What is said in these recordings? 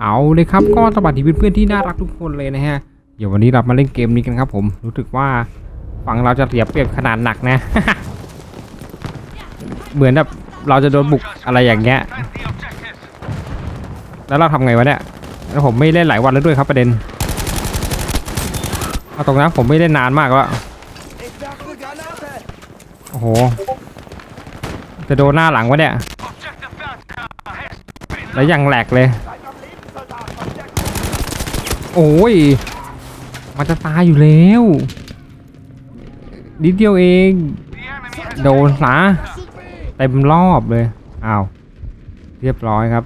เอาเลยครับก็สวัสดีเพื่อนๆที่น่ารักทุกคนเลยนะฮะเดี๋ยววันนี้เรามาเล่นเกมนี้กันครับ ผมรู้สึกว่าฝั่งเราจะเสียเปรียบขนาดหนักนะ เหมือนแบบเราจะโดนบุกอะไรอย่างเงี้ยแล้วเราทำไงวะเนี่ยแล้วผมไม่เล่นหลายวันแล้วด้วยครับประเด็นเอาตรงนะผมไม่เล่นนานมากแล้วโอ้โหจะโดนหน้าหลังวะเนี่ยแล้วยังแหลกเลย โอ้ย มันจะตายอยู่แล้วนิดเดียวเอง โดนซะเต็มรอบเลยอ้าวเรียบร้อยครับ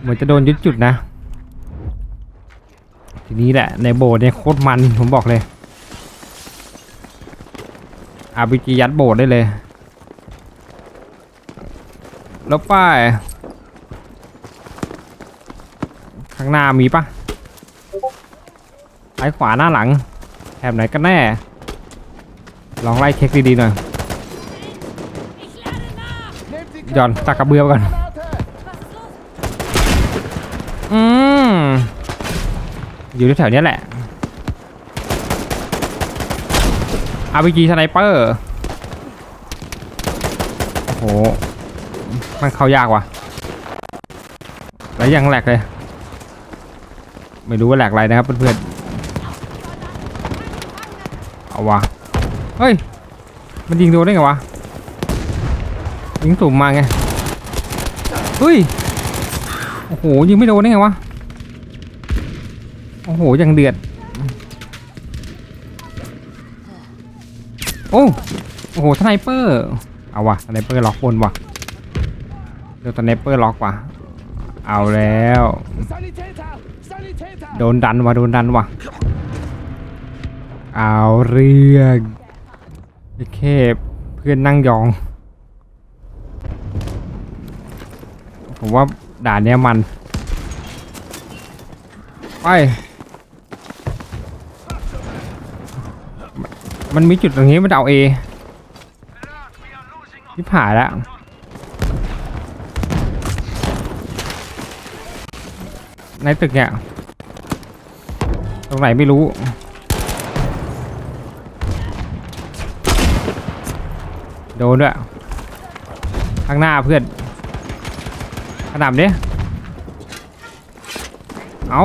เหมือนจะโดนยึดจุดนะ ทีนี้แหละ ในโบสเนี่ยโคตรมันผมบอกเลยอาบีจียัดโบสได้เลย แล้วป้าย ข้างหน้ามีปะซ้ายขวาหน้าหลังแถบไหนกันแน่ ลองไล่เช็คดีๆหน่อยย่อนตักกระเบือไปก่อน อืมอยู่แถวเนี้ยแหละ RPG สไนเปอร์โอ้โห มันเข้ายากว่ะ แล้วยังแหลกเลย ไม่รู้ว่าแหลกอะไรนะครับเพื่อนๆเอาวะเฮ้ย มันยิงโดนได้ไงวะ ยิงสุ่มมาไง เฮ้ย โอ้โห ยิงไม่โดนได้ไงวะ โอ้โห ยังเดือด โอ้ โอ้โหสไนเปอร์ เอาวะสไนเปอร์ล็อกบนวะเดี๋ยวสไนเปอร์ล็อกว่ะ เอาแล้ว โดนดันว่ะโดนดันว่ะเอาเรื่องไอ้เคบเพื่อนนั่งยอง ผมว่าด่านเนี้ยมันไปมันมีจุดตรงนี้มันเอาเอที่ผ่าแล้วในตึกเนี่ย รงไหนไม่รู้ โดนด้วย ข้างหน้าเพื่อนขนาดนี้เอา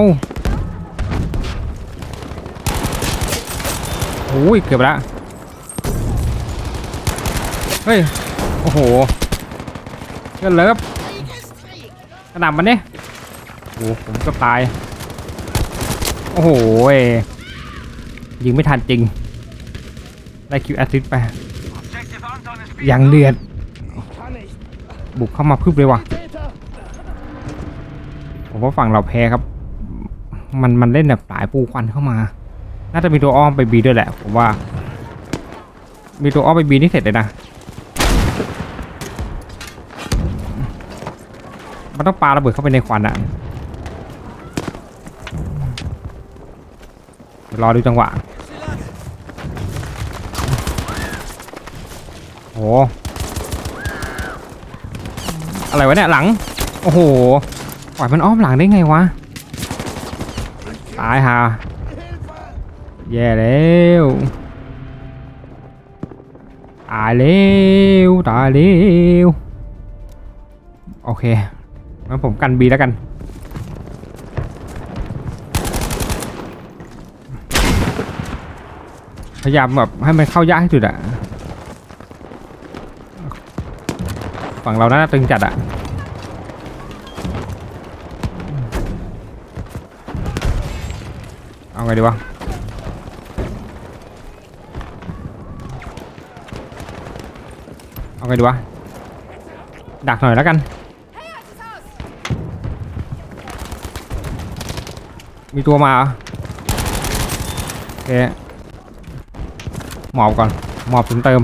โอ้ยเกือบล้วเฮ้ย โอ้โหเกินเลิฟขนาดมันเนี่ยโอ้ผมก็ตาย อ้โหยิงไม่ทันจริง ได้คิวแอสซิสไปยังเดือด บุกเข้ามาพึบเลยว่ะ ผมว่าฝั่งเราแพ้ครับ มันมันเล่นแบบปลายปูควันเข้ามา น่าจะมีตัวอ้อมไปบีด้วยแหละ ผมว่า มีตัวอ้อมไปบีนี่เสร็จเลยนะ มันต้องปาระเบิดเข้าไปในควันอะ รอดูจังหวะโอ้อะไรวะเนี่ยหลัง โอ้โหปล่อยมันอ้อมหลังได้ไงวะ ตายฮะแย่แล้วตายแล้วตายแล้วโอเคงั้นผมกันบีแล้วกัน พยายามแบบให้มันเข้ายากที่สุดอะฝั่งเราน่าตึงจัดอะเอาไงดีวะเอาไงดีวะดักหน่อยแล้วกัน มีตัวมาโอเค หมอบก่อน หมอบถึงเติม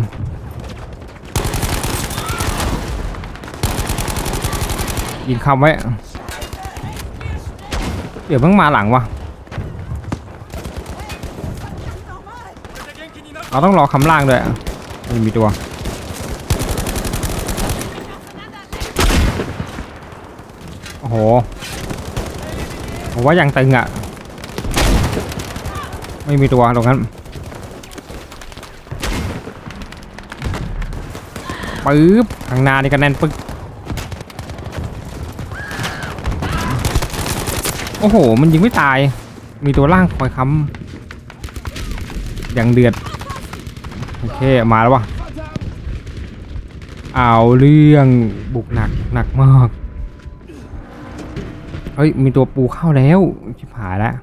ยิงคำไว้ เดี๋ยวเพิ่งมาหลังวะเราต้องรอคำล่างด้วยมันมีตัวโโอ้โหผมว่ายังตึงอะ ไม่มีตัวตรงนั้น ปึ๊บข้างหน้านี่ก็แน่นปึ๊กโอ้โห มันยิงไม่ตาย มีตัวล่างคอยค้ำอย่างเดือด โอเค มาแล้ววะเอาเรื่องบุกหนักหนักมาก เฮ้ย มีตัวปูเข้าแล้ว ชิบหายแล้ว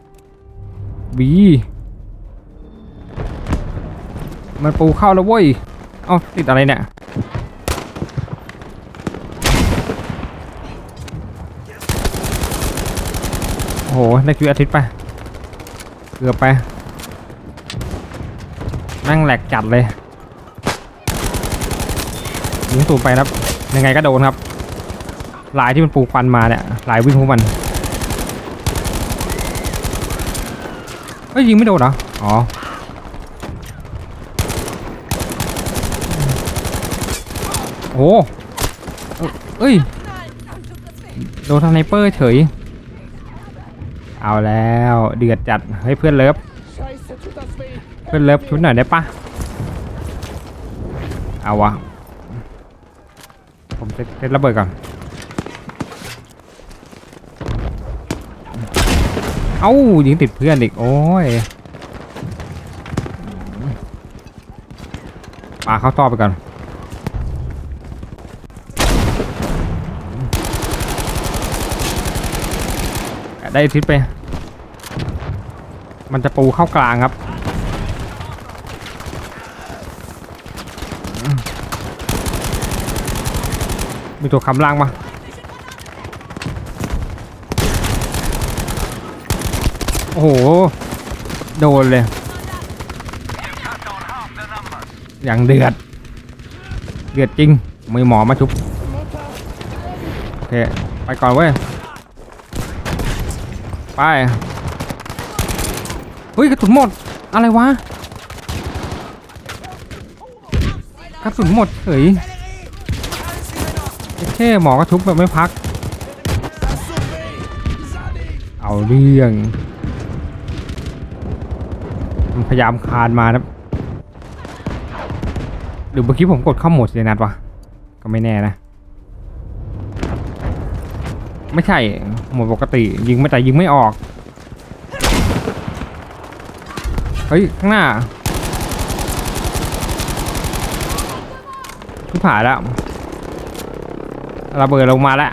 บีมันปูเข้าแล้วเว้ย เอ้าติดอะไรเนี่ย โอ้โหได้คิวอาทิตย์ไปเกือบไป นั่งแหลกจัดเลยยิงตูดไปครับ ยังไงก็โดนครับ หลายที่มันปูควันมาเนี่ยหลายวิ่งของมันเฮ้ยยิงไม่โดนเหรอ อ๋อโอ้โหเอ้ย โดนทางไนเปอร์เฉย เอาแล้วเดือดจัดเฮ้ยเพื่อนเลิฟเพื่อนเลิฟชุดหน่อยได้ปะเอาวะผมเซตเซตระเบิดก่อนเอ้ายิงติดเพื่อนอีกโอ้ยปาเข้าต่อไปก่อน ได้ทิศไป มันจะปูเข้ากลางครับ มีตัวคำล่างปะโอ้โห โดนเลย อย่างเดือด เดือดจริง มือหมอมาชุบ โอเค ไปก่อนเว้ย ไป เฮ้ยกระสุนหมด อะไรวะ กระสุนหมดเฉยแค่หมอก็ทุบแบบไม่พัก เอาเรื่อง มันพยายามคานมานะหรือเมื่อกี้ผมกดเข้าโหมดเลยนัดวะ ก็ไม่แน่นะ ไม่ใช่หมดปกติ ยิงไม่แต่ยิงไม่ออก เฮ้ย ข้างหน้าทุกผ่าแล้วระเบิดลงมาแล้ว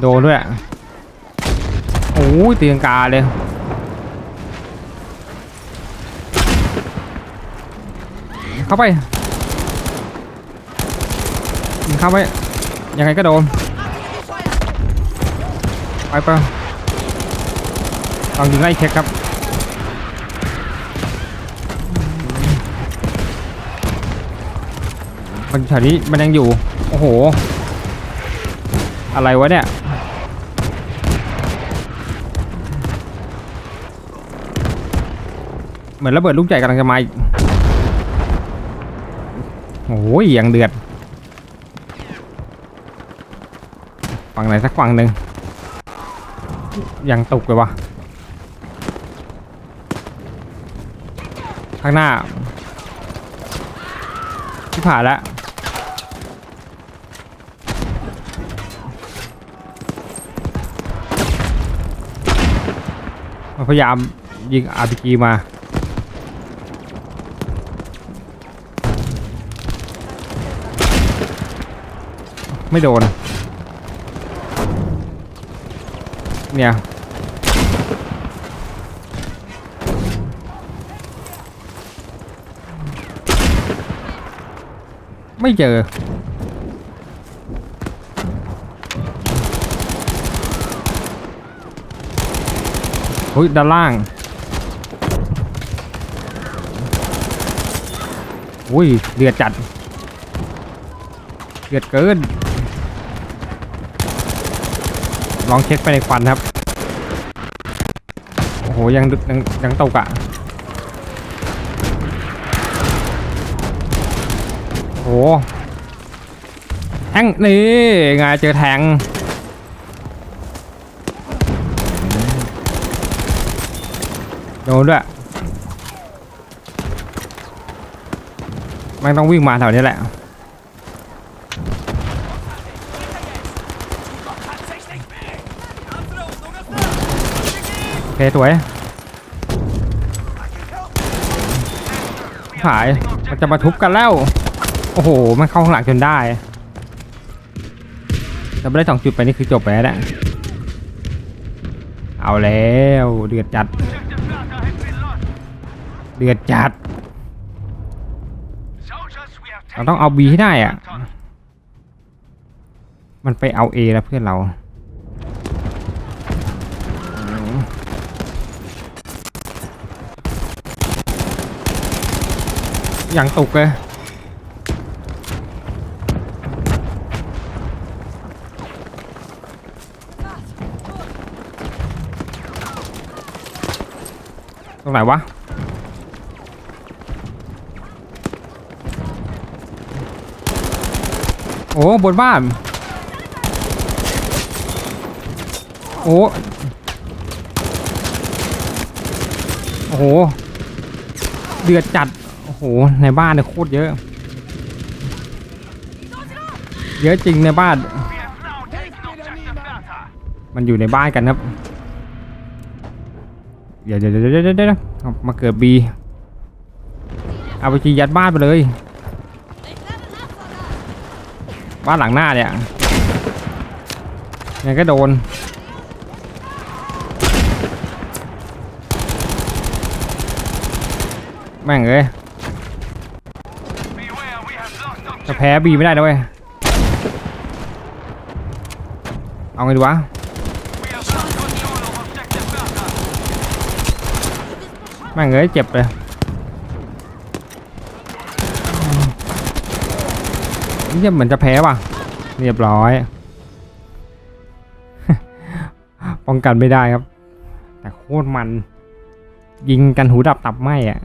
โดนด้วยโอ้ยเตียงกาเลยเข้าไป เข้าไป ยังไงก็โดนไปไปลองยิงไล่เช็คครับมันแถวนี้มันยังอยู่ โอ้โห อะไรวะเนี่ย เหมือนระเบิดลูกใหญ่กำลังจะมาอีกโอ้ยย่างเดือด ฝั่งไหนสักฝั่งหนึ่งยังตกเลยวะข้างหน้าที่ผ่านแล้วพยายามยิง RPG มาไม่โดน เนี่ยไม่เจอ เฮ้ย ด้านล่าง อุ้ย เดือดจัด เดือดเกิน ลองเช็คไปในควันครับ โอ้โห ยังดึกยังยังตกอะ่ะโอ้โหแทงนี่ไงเจอแทงโดนด้วยม่งต้องวิ่งมาแถวนี้แหละ เคสวยหายมันจะมาทุบกันแล้ว โอ้โห มันเข้าข้างหลังจนได้แต่ไม่ได้สองจุดไปนี่คือจบไปแล้วแหละเอาแล้วเดือดจัด เดือดจัด เราต้องเอาบีให้ได้อะมันไปเอาเอแล้วเพื่อนเรา อย่างตุกเลยตรงไหนวะโอ้บนบ้านโอ้โอ้โห เดือดจัด โอ้โหในบ้านเนี่ยโคตรเยอะ เยอะจริงในบ้าน มันอยู่ในบ้านกันครับเดี๋ยวเดี๋ยวเดี๋ยวเดี๋ยวเดี๋ยวมาเกิดบีเอาไปจียัดบ้านไปเลย บ้านหลังหน้าเนี่ยยังก็โดนแม่งเอ้ย จะแพ้บีไม่ได้นะเว้ย เอาไงดีวะ แม่งเอ้ยเจ็บเลยนี่เหมือนจะแพ้ว่ะ เรียบร้อย ป้องกันไม่ได้ครับ แต่โคตรมัน ยิงกันหูดับตับไหมอะ